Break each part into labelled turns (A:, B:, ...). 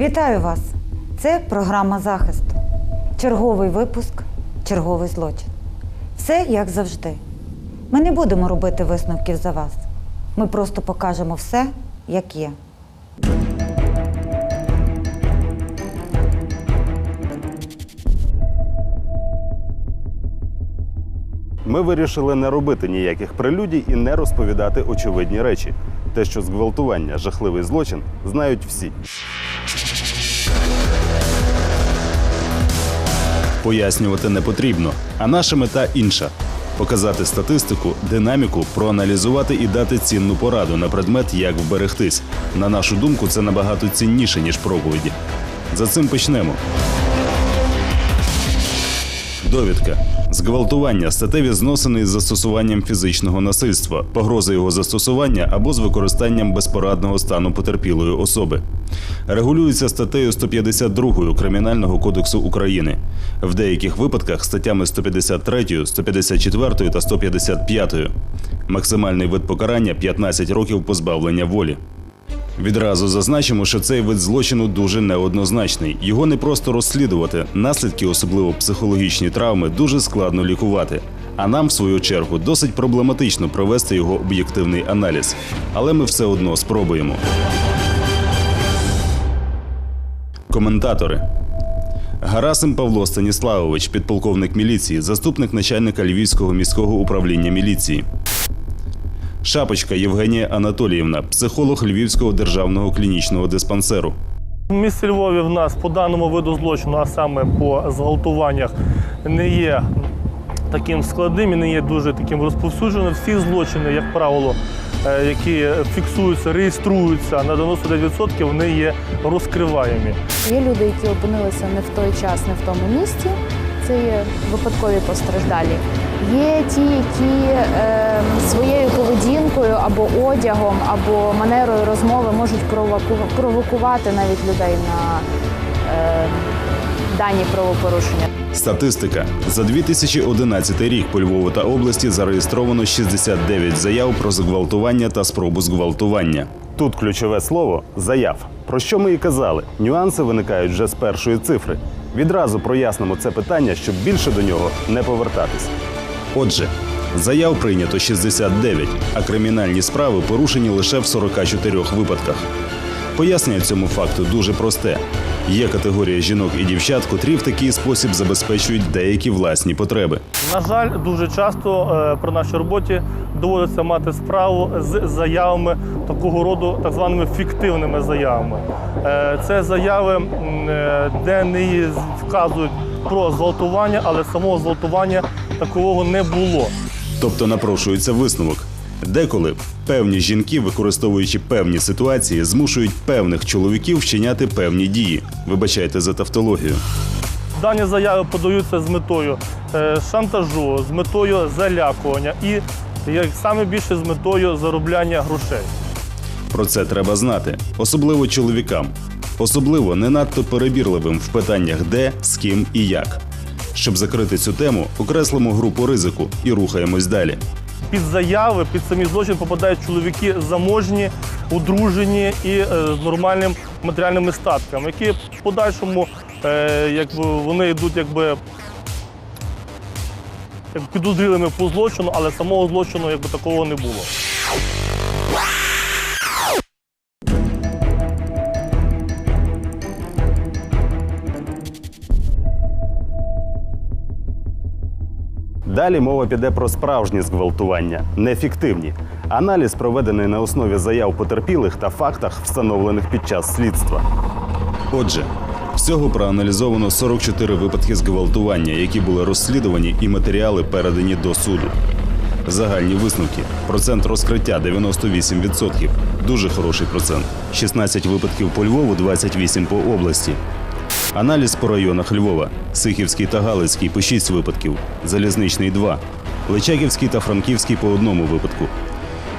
A: Вітаю вас! Це програма захисту. Черговий випуск, черговий злочин. Все як завжди. Ми не будемо робити висновків за вас. Ми просто покажемо все, як є.
B: Ми вирішили не робити ніяких прелюдій і не розповідати очевидні речі. Те, що зґвалтування жахливий злочин, знають всі. Пояснювати не потрібно, а наша мета інша показати статистику, динаміку, проаналізувати і дати цінну пораду на предмет, як вберегтись. На нашу думку, це набагато цінніше, ніж проповіді. За цим почнемо. Довідка. Зґвалтування статеві зносини із застосуванням фізичного насильства, погроза його застосування або з використанням безпорадного стану потерпілої особи. Регулюється статтею 152 Кримінального кодексу України. В деяких випадках статтями 153, 154 та 155. Максимальний вид покарання 15 років позбавлення волі. Відразу зазначимо, що цей вид злочину дуже неоднозначний. Його не просто розслідувати. Наслідки, особливо психологічні травми, дуже складно лікувати. А нам, в свою чергу, досить проблематично провести його об'єктивний аналіз. Але ми все одно спробуємо. Коментатори. Гарасим Павло Станіславович, підполковник міліції, заступник начальника Львівського міського управління міліції. Шапочка Євгенія Анатоліївна, психолог Львівського державного клінічного диспансеру.
C: В місті Львові в нас по даному виду злочину, а саме по зґвалтуваннях, не є таким складним і не є дуже таким розповсюдженим. Всі злочини, як правило, е, які фіксуються, реєструються на 99%, вони є розкриваємі.
D: Є люди, які опинилися не в той час, не в тому місці. Це є випадкові постраждалі. Є ті, які е, своєю поведінкою або одягом, або манерою розмови можуть провоку- провокувати навіть людей на е, дані правопорушення.
B: Статистика за 2011 рік по Львову та області зареєстровано 69 заяв про зґвалтування та спробу зґвалтування. Тут ключове слово заяв. Про що ми і казали? Нюанси виникають вже з першої цифри. Відразу прояснимо це питання, щоб більше до нього не повертатись. Отже, заяв прийнято 69, а кримінальні справи порушені лише в 44 випадках. Пояснення цьому факту дуже просте. Є категорія жінок і дівчат, котрі в такий спосіб забезпечують деякі власні потреби.
C: На жаль, дуже часто е, при нашій роботі доводиться мати справу з заявами такого роду, так званими фіктивними заявами. Е, Це заяви, е, де не вказують про зґвалтування, але самого зґвалтування такового не було.
B: Тобто напрошується висновок. Деколи певні жінки, використовуючи певні ситуації, змушують певних чоловіків вчиняти певні дії. Вибачайте за тавтологію.
C: Дані заяви подаються з метою е, шантажу, з метою залякування і як саме більше з метою заробляння грошей.
B: Про це треба знати, особливо чоловікам, особливо не надто перебірливим в питаннях де, з ким і як. Щоб закрити цю тему, окреслимо групу ризику і рухаємось далі.
C: Під заяви, під самі злочин попадають чоловіки заможні, одружені і е, з нормальним матеріальними статками, які в подальшому е, якби, вони йдуть якби. як Підозрілими по злочину, але самого злочину якби такого не було.
B: Далі мова піде про справжні зґвалтування, не фіктивні. Аналіз проведений на основі заяв потерпілих та фактах, встановлених під час слідства. Отже, всього проаналізовано 44 випадки зґвалтування, які були розслідувані і матеріали передані до суду. Загальні висновки. Процент розкриття 98%. Дуже хороший процент. 16 випадків по Львову, 28 по області. Аналіз по районах Львова. Сихівський та Галицький по 6 випадків, Залізничний 2, Личаківський та Франківський по одному випадку.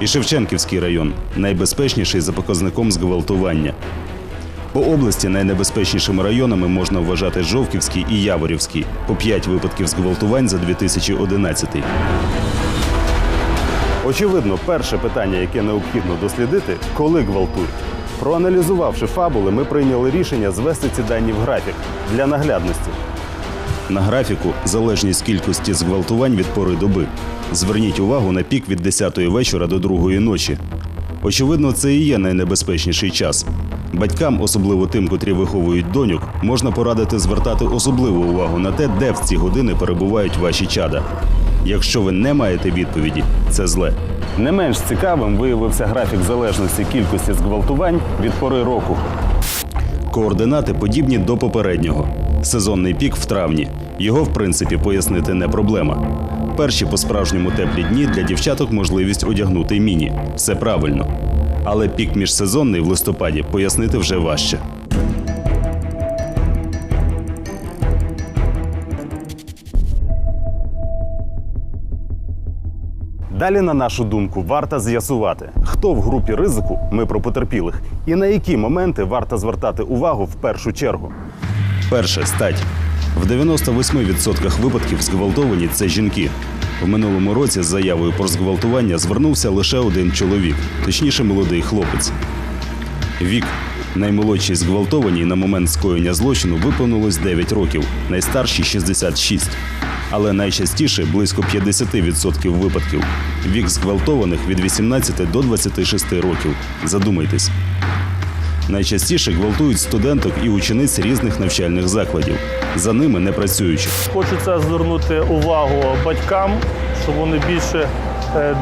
B: І Шевченківський район найбезпечніший за показником зґвалтування. По області найнебезпечнішими районами можна вважати Жовківський і Яворівський по 5 випадків зґвалтувань за 2011. Очевидно, перше питання, яке необхідно дослідити, коли гвалтують. Проаналізувавши фабули, ми прийняли рішення звести ці дані в графік для наглядності. На графіку залежність кількості зґвалтувань від пори доби. Зверніть увагу на пік від 10-ї вечора до 2 ночі. Очевидно, це і є найнебезпечніший час. Батькам, особливо тим, котрі виховують доньок, можна порадити звертати особливу увагу на те, де в ці години перебувають ваші чада. Якщо ви не маєте відповіді, це зле. Не менш цікавим виявився графік залежності кількості зґвалтувань від пори року. Координати подібні до попереднього. Сезонний пік в травні. Його, в принципі, пояснити не проблема. Перші по-справжньому теплі дні для дівчаток можливість одягнути міні. Все правильно. Але пік міжсезонний в листопаді пояснити вже важче. Далі, на нашу думку, варто з'ясувати, хто в групі ризику, ми про потерпілих, і на які моменти варто звертати увагу в першу чергу. Перше стать. В 98% випадків зґвалтовані це жінки. В минулому році з заявою про зґвалтування звернувся лише один чоловік, точніше, молодий хлопець. Вік. Наймолодшій зґвалтованій на момент скоєння злочину виповнилось 9 років, найстаршій 66. Але найчастіше близько 50% випадків. Вік зґвалтованих від 18 до 26 років. Задумайтесь. Найчастіше гвалтують студенток і учениць різних навчальних закладів. За ними не працюючи.
C: Хочеться звернути увагу батькам, щоб вони більше е,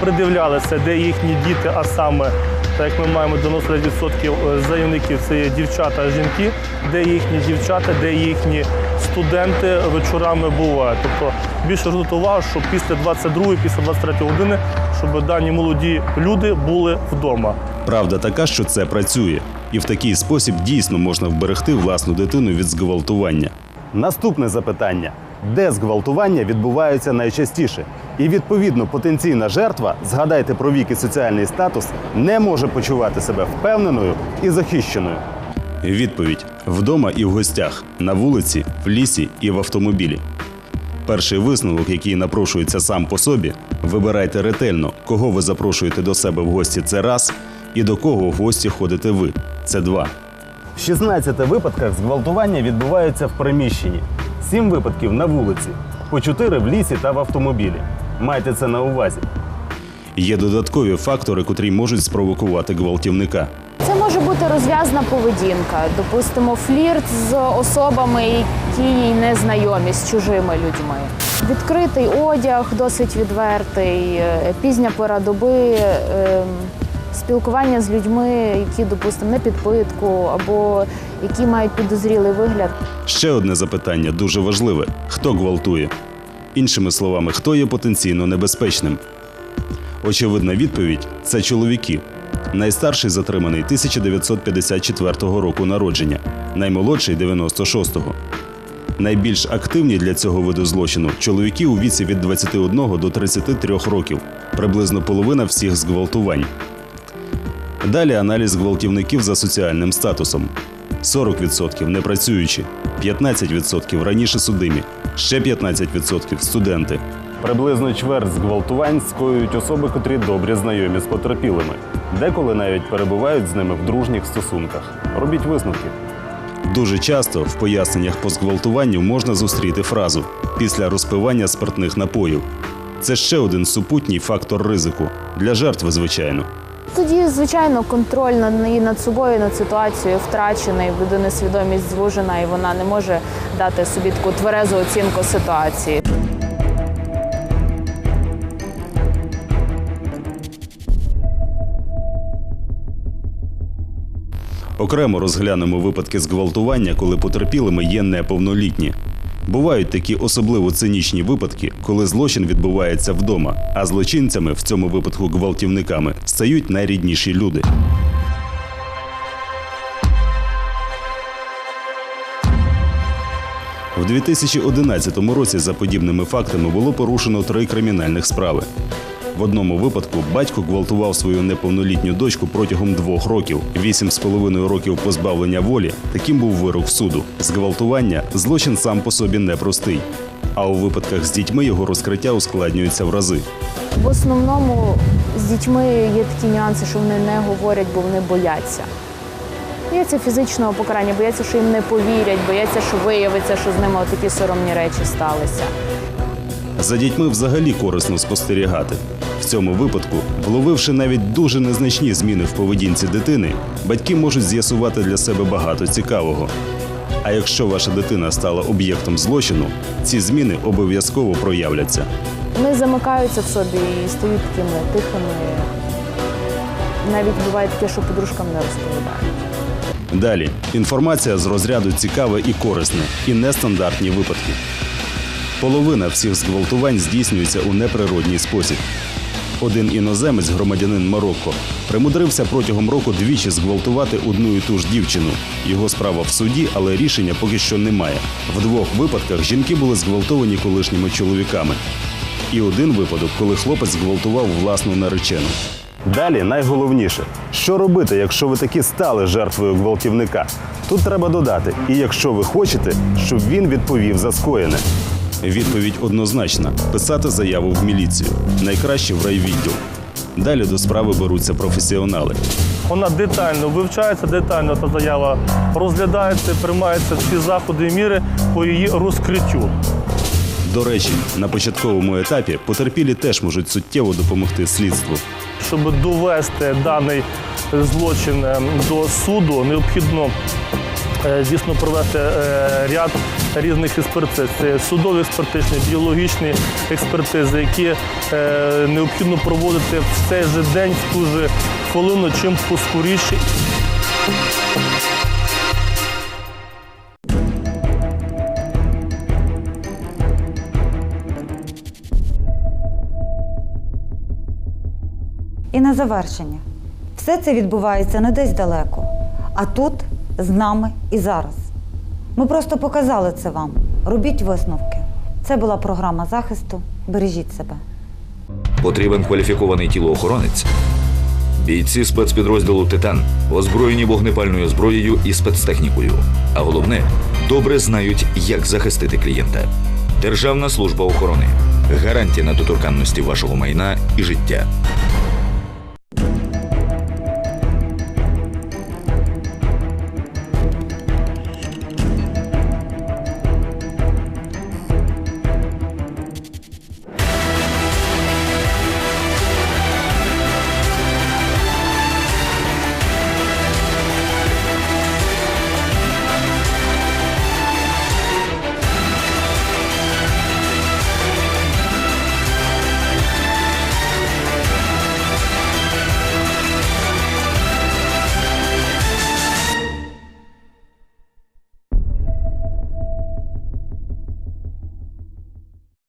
C: придивлялися, де їхні діти, а саме, так як ми маємо 99% заявників це є дівчата, жінки, де їхні дівчата, де їхні студенти вечорами бувають. Тобто більше звернути увагу, щоб після 22 після 23 години, щоб дані молоді люди були вдома.
B: Правда така, що це працює, і в такий спосіб дійсно можна вберегти власну дитину від зґвалтування. Наступне запитання: де зґвалтування відбуваються найчастіше? І відповідно потенційна жертва, згадайте про вік і соціальний статус, не може почувати себе впевненою і захищеною. Відповідь: вдома і в гостях, на вулиці, в лісі і в автомобілі. Перший висновок, який напрошується сам по собі, вибирайте ретельно, кого ви запрошуєте до себе в гості. Це раз, і до кого в гості ходите ви. Це два. В 16 випадках зґвалтування відбуваються в приміщенні, 7 випадків на вулиці, по 4 в лісі та в автомобілі. Майте це на увазі. Є додаткові фактори, котрі можуть спровокувати гвалтівника.
D: Це може бути розв'язна поведінка, допустимо, флірт з особами, які їй не знайомі, з чужими людьми. Відкритий одяг, досить відвертий, е, пізня пора доби, е, спілкування з людьми, які, допустимо, не підпитку або які мають підозрілий вигляд.
B: Ще одне запитання дуже важливе: хто гвалтує? Іншими словами, хто є потенційно небезпечним? Очевидна відповідь це чоловіки. Найстарший затриманий 1954 року народження, наймолодший 96-го. Найбільш активні для цього виду злочину чоловіки у віці від 21 до 33 років, приблизно половина всіх зґвалтувань. Далі аналіз гвалтівників за соціальним статусом. 40% непрацюючі, 15% раніше судимі, ще 15% студенти. Приблизно чверть зґвалтувань скоюють особи, котрі добре знайомі з потерпілими, деколи навіть перебувають з ними в дружніх стосунках. Робіть висновки. Дуже часто в поясненнях по зґвалтуванню можна зустріти фразу після розпивання спиртних напоїв. Це ще один супутній фактор ризику для жертви, звичайно.
D: Тоді, звичайно, контроль над і над собою, над ситуацією втрачений, в людини свідомість звужена, і вона не може дати собі таку тверезу оцінку ситуації.
B: Окремо розглянемо випадки зґвалтування, коли потерпілими є неповнолітні. Бувають такі особливо цинічні випадки, коли злочин відбувається вдома, а злочинцями, в цьому випадку гвалтівниками, стають найрідніші люди. В 2011 році за подібними фактами було порушено три кримінальних справи. В одному випадку батько гвалтував свою неповнолітню дочку протягом двох років. Вісім з половиною років позбавлення волі. Таким був вирок суду. Зґвалтування злочин сам по собі непростий. А у випадках з дітьми його розкриття ускладнюється в рази.
D: В основному з дітьми є такі нюанси, що вони не говорять, бо вони бояться. Бояться фізичного покарання, бояться, що їм не повірять, бояться, що виявиться, що з ними такі соромні речі сталися.
B: За дітьми взагалі корисно спостерігати. В цьому випадку, вловивши навіть дуже незначні зміни в поведінці дитини, батьки можуть з'ясувати для себе багато цікавого. А якщо ваша дитина стала об'єктом злочину, ці зміни обов'язково проявляться.
D: Вони замикаються в собі і стають такими тихими. Навіть буває таке, що подружкам не розповідають.
B: Далі інформація з розряду цікаве і корисне, і нестандартні випадки. Половина всіх зґвалтувань здійснюється у неприродній спосіб. Один іноземець, громадянин Марокко, примудрився протягом року двічі зґвалтувати одну і ту ж дівчину. Його справа в суді, але рішення поки що немає. В двох випадках жінки були зґвалтовані колишніми чоловіками. І один випадок, коли хлопець зґвалтував власну наречену. Далі найголовніше, що робити, якщо ви таки стали жертвою гвалтівника. Тут треба додати, і якщо ви хочете, щоб він відповів за скоєне. Відповідь однозначна: писати заяву в міліцію, найкраще в райвідділ. Далі до справи беруться професіонали.
C: Вона детально вивчається, детально та заява розглядається, приймаються всі заходи і міри по її розкриттю.
B: До речі, на початковому етапі потерпілі теж можуть суттєво допомогти слідству.
C: Щоб довести даний злочин е, до суду, необхідно е, дійсно провести е, ряд різних експертиз. Це судові експертичні, біологічні експертизи, які е, необхідно проводити в цей же день, в ту же хвилину, чим поскоріше.
A: І на завершення. Все це відбувається не десь далеко, а тут, з нами і зараз. Ми просто показали це вам. Робіть висновки. Це була програма захисту. Бережіть себе.
E: Потрібен кваліфікований тілоохоронець. Бійці спецпідрозділу Титан озброєні вогнепальною зброєю і спецтехнікою. А головне, добре знають, як захистити клієнта. Державна служба охорони гарантія недоторканності вашого майна і життя.